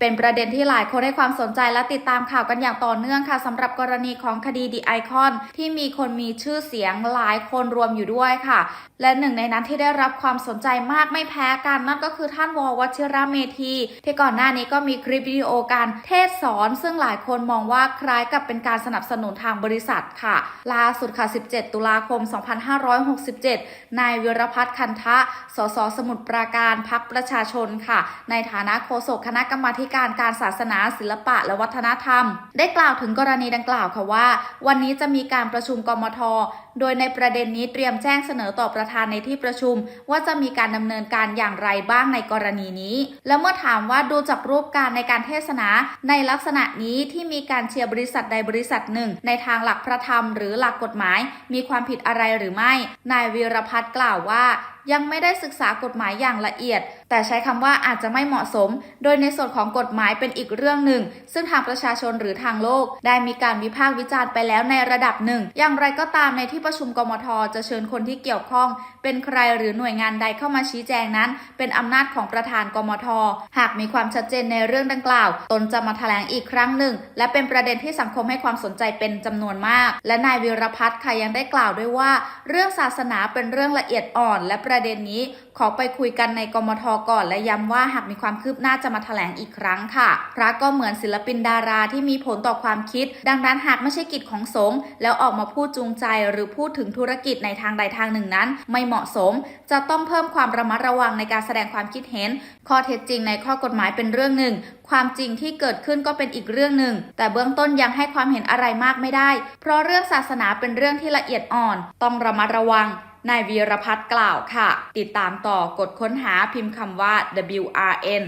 เป็นประเด็นที่หลายคนให้ความสนใจและติดตามข่าวกันอย่างต่อเนื่องค่ะสำหรับกรณีของคดีดีไอคอนที่มีคนมีชื่อเสียงหลายคนรวมอยู่ด้วยค่ะ และหนึ่งในนั้นที่ได้รับความสนใจมากไม่แพ้กันนั่นก็คือท่านววชิระเมธีที่ก่อนหน้านี้ก็มีคลิปวิดีโอการเทศสอน ซึ่งหลายคนมองว่าคล้ายกับเป็นการสนับสนุนทางบริษัทค่ะ ล่าสุดค่ะ 17 ตุลาคม 2567 นายวิรพัฒน์คันทะ สสสมุทรปราการพักประชาชนค่ะ ในฐานะโฆษกคณะกรรมาธิการการศาสนาศิลปะและวัฒนธรรม ได้กล่าวถึงกรณีดังกล่าวค่ะว่า วันนี้จะมีการประชุมกมท โดยในประเด็นนี้เตรียมแจ้งเสนอต่อประธานในที่ประชุม ว่าจะมีการดำเนินการอย่างไรบ้างในกรณีนี้ และเมื่อถามว่าดูจากรูปการในการเทศนา ในลักษณะนี้ที่มีการเชียร์บริษัทใดบริษัทหนึ่ง ในทางหลักพระธรรม หรือหลักกฎหมาย มีความผิดอะไรหรือไม่ นายวีรพัฒน์กล่าวว่ายังไม่ได้ศึกษากฎหมายอย่างละเอียด แต่ใช้คำว่าอาจจะไม่เหมาะสม โดยในส่วนของกฎหมายเป็นอีกเรื่องหนึ่ง ซึ่งทางประชาชนหรือทางโลก ได้มีการวิพากษ์วิจารณ์ไปแล้วในระดับหนึ่ง อย่างไรก็ตามในที่ประชุมกมทจะเชิญคนที่เกี่ยวข้อง เป็นใครหรือหน่วยงานใดเข้ามาชี้แจงนั้น เป็นอำนาจของประธานกมท หากมีความชัดเจนในเรื่องดังกล่าว ตนจะมาแถลงอีกครั้งหนึ่ง และเป็นประเด็นที่สังคมให้ความสนใจเป็นจำนวนมาก และนายวิรพัฒน์ค่ะยังได้กล่าวด้วยว่า เรื่องศาสนาเป็นเรื่องละเอียดอ่อน และประเด็นนี้ ขอไปคุยกันในกมทก่อน และย้ำว่าหากมีความคืบหน้าจะมาแถลงอีกครั้งค่ะ พระก็เหมือนศิลปินดาราที่มีผลต่อความคิด ดังนั้นหากไม่ใช่กิจของสงฆ์แล้วออกมาพูดจูงใจหรือพูดถึงธุรกิจในทางใดทางหนึ่งนั้น ไม่เหมาะสม จะต้องเพิ่มความระมัดระวังในการแสดงความคิดเห็น ข้อเท็จจริงในข้อกฎหมายเป็นเรื่องหนึ่ง ความจริงที่เกิดขึ้นก็เป็นอีกเรื่องหนึ่ง แต่เบื้องต้นยังให้ความเห็นอะไรมากไม่ได้ เพราะเรื่องศาสนาเป็นเรื่องที่ละเอียดอ่อน ต้องระมัดระวัง นายวีรพัฒน์กล่าวค่ะ ติดตามต่อกดค้นหาพิมพ์คำว่า WRN